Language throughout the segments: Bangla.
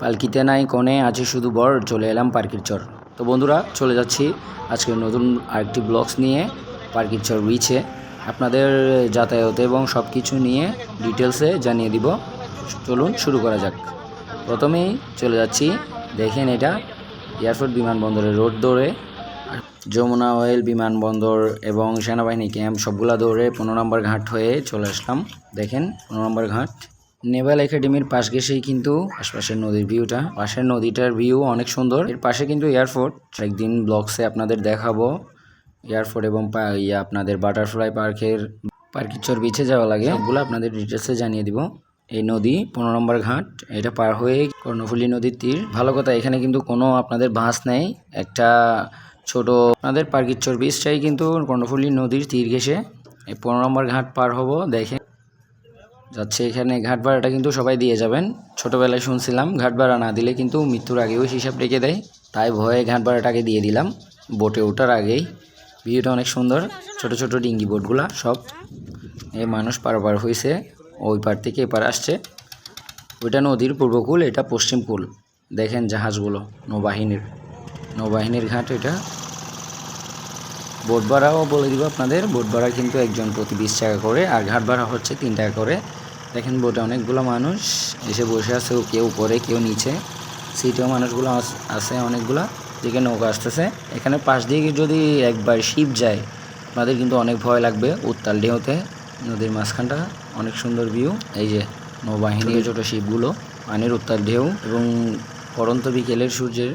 পালকিতে নাই, কোণে আছে শুধু বর, চলে এলাম পার্কির চর। তো বন্ধুরা, চলে যাচ্ছি আজকে নতুন আরেকটি ব্লগস নিয়ে, পার্কির চর বিচে আপনাদের যাতায়াত এবং সব কিছু নিয়ে ডিটেলসে জানিয়ে দিব। চলুন শুরু করা যাক। প্রথমেই চলে যাচ্ছি, দেখেন এটা, এয়ারপোর্ট বিমানবন্দরের রোড দৌড়ে যমুনা অয়েল বিমানবন্দর এবং সেনাবাহিনী ক্যাম্প, সবগুলা দৌড়ে পনেরো নম্বর ঘাট হয়ে চলে আসলাম। দেখেন, পনেরো নম্বর ঘাট। নেভাল একাডেমির পাশ ঘেসেই কিন্তু আশপাশের নদীর ভিউটা পাশের নদীটার ভিউ অনেক সুন্দর। এর পাশে কিন্তু এয়ারপোর্ট একদিন ব্লগসে আপনাদের দেখাবো। এয়ারপোর্ট এবং ইয়ে আপনাদের বাটারফ্লাই পার্কের পার্কের চর বিছে যাওয়া লাগে। সবগুলো আপনাদের ডিটেলসে জানিয়ে দিব। এই নদী, পনেরো নম্বর ঘাট, এটা পার হয়ে কর্ণফুলী নদীর তীর। ভালো কথা, এখানে কিন্তু কোনো আপনাদের বাস নেই। একটা ছোট আপনাদের পার্কির চর বিচটাই কিন্তু কর্ণফুলী নদীর তীর ঘেসে এই পনেরো নম্বর ঘাট পার হব, দেখে যাচ্ছে এখানে ঘাট ভাড়াটা কিন্তু সবাই দিয়ে যাবেন। ছোটোবেলায় শুনছিলাম ঘাট ভাড়া না দিলে কিন্তু মৃত্যুর আগেও হিসাব রেখে দেয়। তাই ভয়ে ঘাট ভাড়াটাকে দিয়ে দিলাম। বোটে ওঠার আগেই। ভিউটা অনেক সুন্দর। ছোট ছোট ডিঙ্গি বোটগুলা সব। এ মানুষ পারাপার হয়েছে ওই পার থেকে এপার আসছে। ওইটা নদীর পূর্বকূল, এটা পশ্চিম কূল। দেখেন জাহাজগুলো, নৌবাহিনীর। নৌবাহিনীর ঘাট এটা। বোট ভাড়াও বলে দিব আপনাদের। বোট ভাড়া কিন্তু একজন প্রতি বিশ টাকা করে আর ঘাট ভাড়া হচ্ছে তিন টাকা করে। দেখেন বোটে অনেকগুলো মানুষ এসে বসে আছে ও কেউ উপরে কেউ নিচে। সিটেও মানুষগুলো আস- আছে অনেকগুলা দিকে নৌকা আসতেছে। এখানে পাশ দিয়ে যদি একবার শিপ যায় আপনাদের কিন্তু অনেক ভয় লাগবে উত্তাল ঢেউতে। নদীর মাঝখানটা অনেক সুন্দর ভিউ এই যে নৌবাহিনীর ছোট শিপগুলো পানির উত্তাল ঢেউ এবং পরন্ত বিকেলের সূর্যের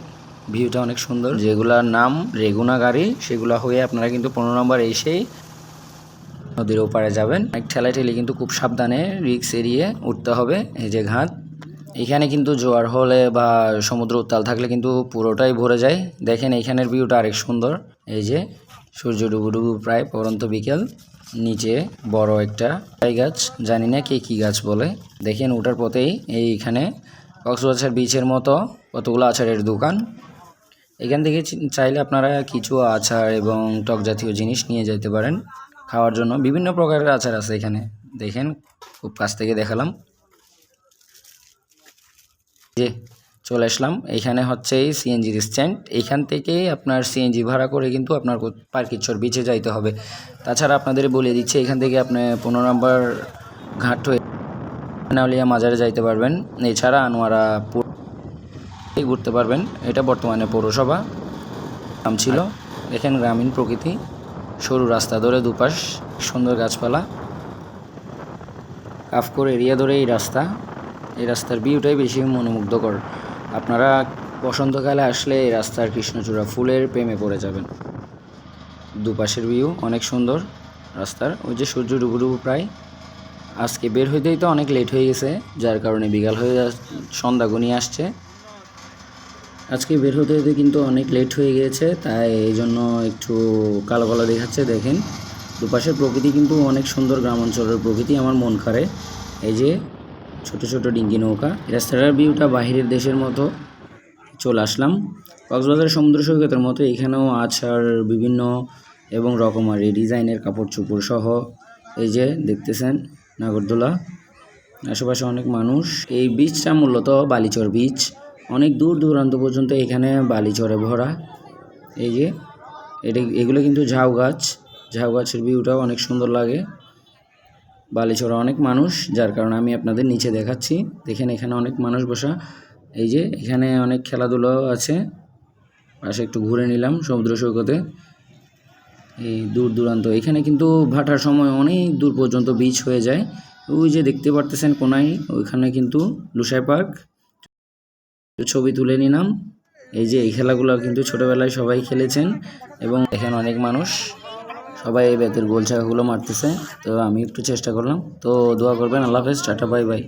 ভিউটা অনেক সুন্দর। যেগুলার নাম রেগুনা গাড়ি, সেগুলা হয়ে আপনারা কিন্তু পনেরো নম্বর এসেই নদীর ওপারে যাবেন। এক ঠেলায় ঠেলে কিন্তু খুব সাবধানে রিক্স এড়িয়ে উঠতে হবে, এই যে ঘাট। এখানে কিন্তু জোয়ার হলে বা সমুদ্র উত্তাল থাকলে কিন্তু পুরোটাই ভরে যায়। দেখেন এইখানের ভিউটা আরেক সুন্দর। এই যে সূর্য ডুবু ডুবু প্রায় পরন্ত বিকেল, নিচে বড় একটা চাই গাছ, জানি না কে কী গাছ বলে। দেখেন ওটার পথেই এইখানে কক্সবাজার বিচের মতো কতগুলো আচারের দোকান। এখান থেকে চাইলে আপনারা কিছু আচার এবং টক জাতীয় জিনিস নিয়ে যেতে পারেন খাওয়ার জন্য। বিভিন্ন প্রকারের আচার আছে এখানে। দেখেন, খুব কাছ থেকে দেখালাম। যে, চলে আসলাম। এখানে হচ্ছে এই সিএনজির স্ট্যান্ড এইখান থেকে আপনার সিএনজি ভাড়া করে কিন্তু আপনার পার্কিচর বিচে যাইতে হবে। তাছাড়া আপনাদের বলে দিচ্ছে, এখান থেকে আপনি পনেরো নম্বর ঘাট হয়ে নাউলিয়া মাজারে যাইতে পারবেন। এছাড়া আনোয়ারা এই ঘুরতে পারবেন। এটা বর্তমানে পৌরসভা। নাম ছিল। এখানে গ্রামীণ প্রকৃতি। সরু রাস্তা ধরে দুপাশ সুন্দর গাছপালা। কাফকোর এরিয়া ধরে এই রাস্তা। এই রাস্তার ভিউটাই বেশি মনোমুগ্ধকর। আপনারা বসন্তকালে আসলে এই রাস্তার কৃষ্ণচূড়া ফুলের প্রেমে পড়ে যাবেন। দুপাশের ভিউ অনেক সুন্দর। রাস্তার ওই যে সূর্য ডুবু ডুবু প্রায়। আজকে বের হইতেই তো অনেক লেট হয়ে গেছে। যার কারণে বিকাল হয়ে সন্ধ্যা ঘনিয়ে আসছে। আজকে বের হতে হতে কিন্তু অনেক লেট হয়ে গিয়েছে, তাই এই জন্য একটু কালো কালো দেখাচ্ছে, দেখেন। দুপাশের প্রকৃতি কিন্তু অনেক সুন্দর গ্রাম অঞ্চলের প্রকৃতি, আমার মন খারে। এই যে ছোট ছোট ডিঙ্গি নৌকা, রাস্তাটার ভিউটা বাহিরের দেশের মতো। চলে আসলাম কক্সবাজার সমুদ্র সৈকতের মতো, এখানেও আচার বিভিন্ন এবং রকমারি ডিজাইনের কাপড় চোপড় সহ, এই যে দেখতেছেন নাগরদোলা। আশেপাশে অনেক মানুষ। এই বীচটা মূলত বালিচর বীচ অনেক দূর দূরান্ত পর্যন্ত এখানে বালি বালিচরে ভরা। এই যে, এটা, এগুলো কিন্তু ঝাউ গাছ। ঝাউ গাছের ভিউটাও অনেক সুন্দর লাগে। বালিচরে অনেক মানুষ, যার কারণে আমি আপনাদের নিচে দেখাচ্ছি। দেখেন এখানে অনেক মানুষ বসা। এই যে, এখানে অনেক খেলাধুলো আছে। পাশে একটু ঘুরে নিলাম সমুদ্র সৈকতে। এই দূর দূরান্ত। এখানে কিন্তু ভাটার সময় অনেক দূর পর্যন্ত বিচ হয়ে যায়। ওই যে দেখতে পারতেছেন কোনায়, ওইখানে কিন্তু লুসাই পার্ক। ছবি তুলে নিলাম। এই যে এই খেলাগুলো কিন্তু ছোটবেলায় সবাই খেলেছেন এবং এখানে অনেক মানুষ সবাই এই ব্যাতের গোল চাকাগুলো মারতেছে। তো আমি একটু চেষ্টা করলাম। তো দোয়া করবেন। আল্লাহ হাফেজ। Tata, bye bye.